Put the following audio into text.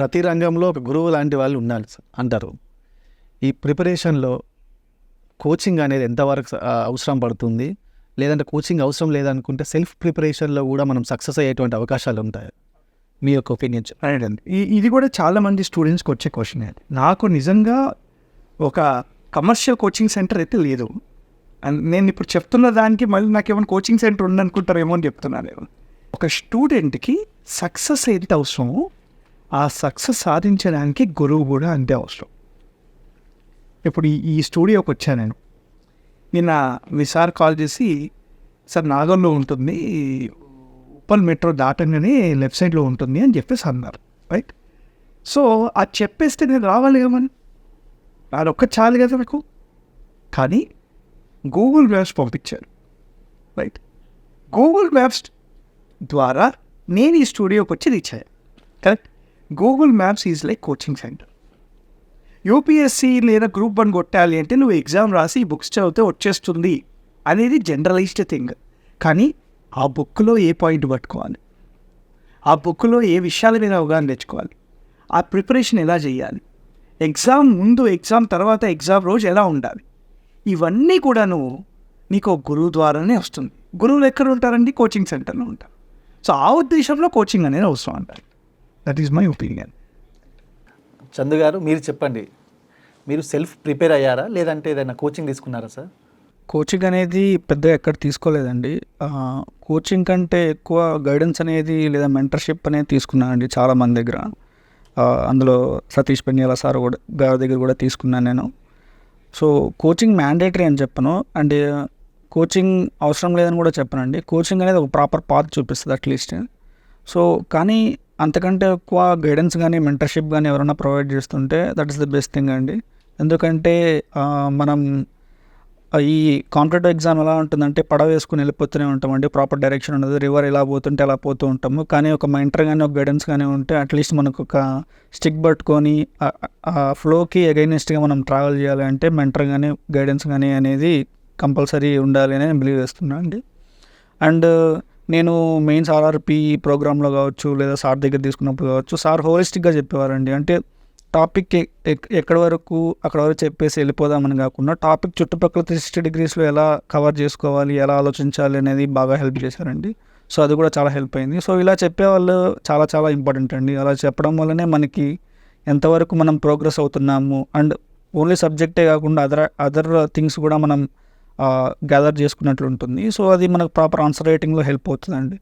ప్రతి రంగంలో ఒక గురువు లాంటి వాళ్ళు ఉండాలి అంటారు. ఈ ప్రిపరేషన్లో కోచింగ్ అనేది ఎంతవరకు అవసరం పడుతుంది? లేదంటే కోచింగ్ అవసరం లేదనుకుంటే సెల్ఫ్ ప్రిపరేషన్లో కూడా మనం సక్సెస్ అయ్యేటువంటి అవకాశాలు ఉంటాయి? మీ యొక్క ఒపీనియన్ రైట్ అండి. ఇది కూడా చాలామంది స్టూడెంట్స్కి వచ్చే క్వశ్చన్. అది నాకు నిజంగా ఒక కమర్షియల్ కోచింగ్ సెంటర్ అయితే లేదు. అండ్ నేను ఇప్పుడు చెప్తున్న దానికి మళ్ళీ నాకు ఏమైనా కోచింగ్ సెంటర్ ఉందనుకుంటారేమో అని చెప్తున్నాను ఒక స్టూడెంట్కి సక్సెస్ ఏది అవసరమో ఆ సక్సెస్ సాధించడానికి గురువు కూడా అంతే అవసరం. ఇప్పుడు ఈ- స్టూడియోకి వచ్చాను నేను. నిన్న విసార్ కాల్ చేసి సార్ నాగర్లో ఉంటుంది ఉప్పల్ మెట్రో దాటంగానే లెఫ్ట్ సైడ్లో ఉంటుంది అని చెప్పేసి అన్నారు. రైట్ సో అది చెప్పేస్తే నేను రావాలి కమని అదొక్క చాలు కదా నాకు. కానీ గూగుల్ మ్యాప్స్ పంపించారు. రైట్ గూగుల్ మ్యాప్స్ ద్వారా నేను ఈ స్టూడియోకి వచ్చి రీచ్ అయ్యాను correct Google Maps is like coaching centre UPSC లేదా గ్రూప్ వన్ కొట్టాలి అంటే నువ్వు ఎగ్జామ్ రాసి ఈ బుక్స్ చదివితే వచ్చేస్తుంది అనేది జనరలైజ్డ్ థింగ్ కానీ ఆ బుక్లో ఏ పాయింట్ పట్టుకోవాలి? ఆ బుక్లో ఏ విషయాల మీద అవగాహన తెచ్చుకోవాలి? ఆ ప్రిపరేషన్ ఎలా చేయాలి? ఎగ్జామ్ ముందు ఎగ్జామ్ తర్వాత ఎగ్జామ్ రోజు ఎలా ఉండాలి? ఇవన్నీ కూడా నువ్వు నీకు గురువు ద్వారానే వస్తుంది. గురువులు ఎక్కడ ఉంటారండి? కోచింగ్ సెంటర్లో ఉంటారు. సో ఆ ఉద్దేశంలో కోచింగ్ అనేది అవసరం అంటారు. That is my opinion Chandu garu మీరు చెప్పండి. మీరు సెల్ఫ్ ప్రిపేర్ అయ్యారా? లేదంటే ఏదైనా కోచింగ్ తీసుకున్నారా సార్? కోచింగ్ అనేది పెద్దగా ఎక్కడ తీసుకోలేదండి. కోచింగ్ కంటే ఎక్కువ గైడెన్స్ అనేది లేదా మెంటర్షిప్ అనేది తీసుకున్నానండి చాలా మంది దగ్గర అందులో సతీష్ పెన్యాల సార్ కూడా గారి దగ్గర కూడా తీసుకున్నాను నేను. సో కోచింగ్ మ్యాండేటరీ అని చెప్పను. అండ్ కోచింగ్ అవసరం లేదని కూడా చెప్పనండి. కోచింగ్ అనేది ఒక ప్రాపర్ పాత్ చూపిస్తుంది అట్లీస్ట్ సో కానీ అంతకంటే ఎక్కువ గైడెన్స్ కానీ మెంటర్షిప్ కానీ ఎవరైనా ప్రొవైడ్ చేస్తుంటే that is the best thing అండి. ఎందుకంటే మనం ఈ కాంపిటేటివ్ ఎగ్జామ్ ఎలా ఉంటుందంటే పడవ వేసుకుని వెళ్ళిపోతూనే ఉంటామండి. ప్రాపర్ డైరెక్షన్ ఉండదు రివర్ ఎలా పోతుంటే అలా పోతూ ఉంటాము. కానీ ఒక మెంటర్ కానీ ఒక గైడెన్స్ కానీ ఉంటే అట్లీస్ట్ మనకు ఒక స్టిక్ పట్టుకొని ఆ- ఆ ఫ్లోకి అగైనెస్ట్గా మనం ట్రావెల్ చేయాలి అంటే మెంటర్ కానీ గైడెన్స్ కానీ అనేది కంపల్సరీ ఉండాలి అని నేను బిలీవ్ చేస్తున్నాను అండి. అండ్ నేను మెయిన్స్ ఆర్ఆర్పి ప్రోగ్రాంలో కావచ్చు లేదా సార్ దగ్గర తీసుకున్నప్పుడు కావచ్చు సార్ హోలిస్టిక్గా చెప్పేవారండి. అంటే టాపిక్ ఎక్కడ వరకు అక్కడ వరకు చెప్పేసి వెళ్ళిపోదామని కాకుండా టాపిక్ చుట్టుపక్కల త్రీ సిక్స్టీ డిగ్రీస్లో ఎలా కవర్ చేసుకోవాలి ఎలా ఆలోచించాలి అనేది బాగా హెల్ప్ చేశారండి. సో అది కూడా చాలా హెల్ప్ అయింది. సో ఇలా చెప్పేవాళ్ళు చాలా చాలా ఇంపార్టెంట్ అండి. అలా చెప్పడం వల్లనే మనకి ఎంతవరకు మనం ప్రోగ్రెస్ అవుతున్నాము అండ్ ఓన్లీ సబ్జెక్టే కాకుండా అదర్ అదర్ థింగ్స్ కూడా మనం గ్యాదర్ చేసుకున్నట్లు ఉంటుంది సో అది మనకు ప్రాపర్ ఆన్సర్ రైటింగ్లో హెల్ప్ అవుతుందండి.